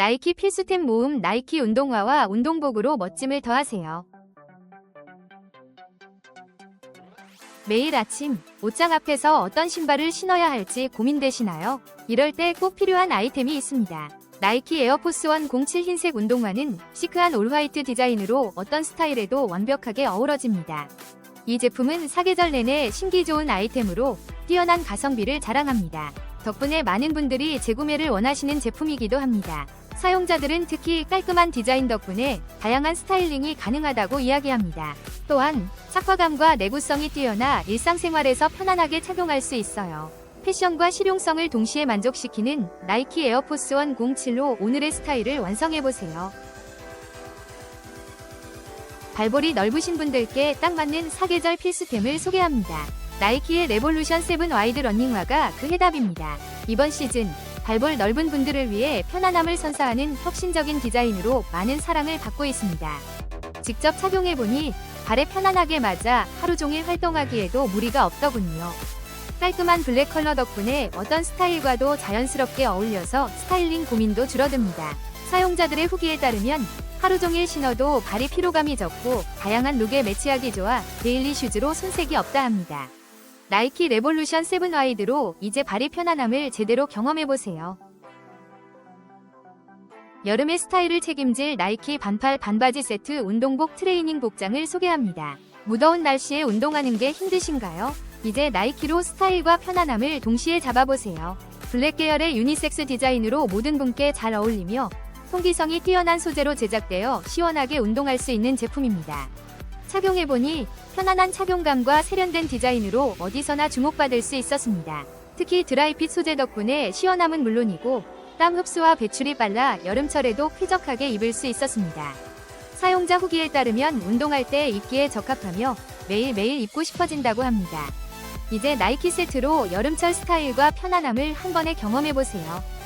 나이키 필수템 모음 나이키 운동화와 운동복으로 멋짐을 더하세요. 매일 아침 옷장 앞에서 어떤 신발을 신어야 할지 고민되시나요? 이럴 때 꼭 필요한 아이템이 있습니다. 나이키 에어포스 원07 흰색 운동화는 시크한 올 화이트 디자인으로 어떤 스타일에도 완벽하게 어우러집니다. 이 제품은 사계절 내내 신기 좋은 아이템으로 뛰어난 가성비를 자랑합니다. 덕분에 많은 분들이 재구매를 원하시는 제품이기도 합니다. 사용자들은 특히 깔끔한 디자인 덕분에 다양한 스타일링이 가능하다고 이야기합니다. 또한 착화감과 내구성이 뛰어나 일상생활에서 편안하게 착용할 수 있어요. 패션과 실용성을 동시에 만족시키는 나이키 에어포스 원 07로 오늘의 스타일을 완성해보세요. 발볼이 넓으신 분들께 딱 맞는 사계절 필수템을 소개합니다. 나이키의 레볼루션 7 와이드 러닝화가 그 해답입니다. 이번 시즌 발볼 넓은 분들을 위해 편안함을 선사하는 혁신적인 디자인으로 많은 사랑을 받고 있습니다. 직접 착용해보니 발에 편안하게 맞아 하루 종일 활동하기에도 무리가 없더군요. 깔끔한 블랙 컬러 덕분에 어떤 스타일과도 자연스럽게 어울려서 스타일링 고민도 줄어듭니다. 사용자들의 후기에 따르면 하루 종일 신어도 발이 피로감이 적고 다양한 룩에 매치하기 좋아 데일리 슈즈로 손색이 없다 합니다. 나이키 레볼루션 7 와이드로 이제 발이 편안함을 제대로 경험해보세요. 여름의 스타일을 책임질 나이키 반팔 반바지 세트 운동복 트레이닝 복장을 소개합니다. 무더운 날씨에 운동하는 게 힘드신가요? 이제 나이키로 스타일과 편안함을 동시에 잡아보세요. 블랙 계열의 유니섹스 디자인으로 모든 분께 잘 어울리며 통기성이 뛰어난 소재로 제작되어 시원하게 운동할 수 있는 제품입니다. 착용해보니 편안한 착용감과 세련된 디자인으로 어디서나 주목받을 수 있었습니다. 특히 드라이핏 소재 덕분에 시원함은 물론이고 땀 흡수와 배출이 빨라 여름철에도 쾌적하게 입을 수 있었습니다. 사용자 후기에 따르면 운동할 때 입기에 적합하며 매일매일 입고 싶어진다고 합니다. 이제 나이키 세트로 여름철 스타일과 편안함을 한 번에 경험해보세요.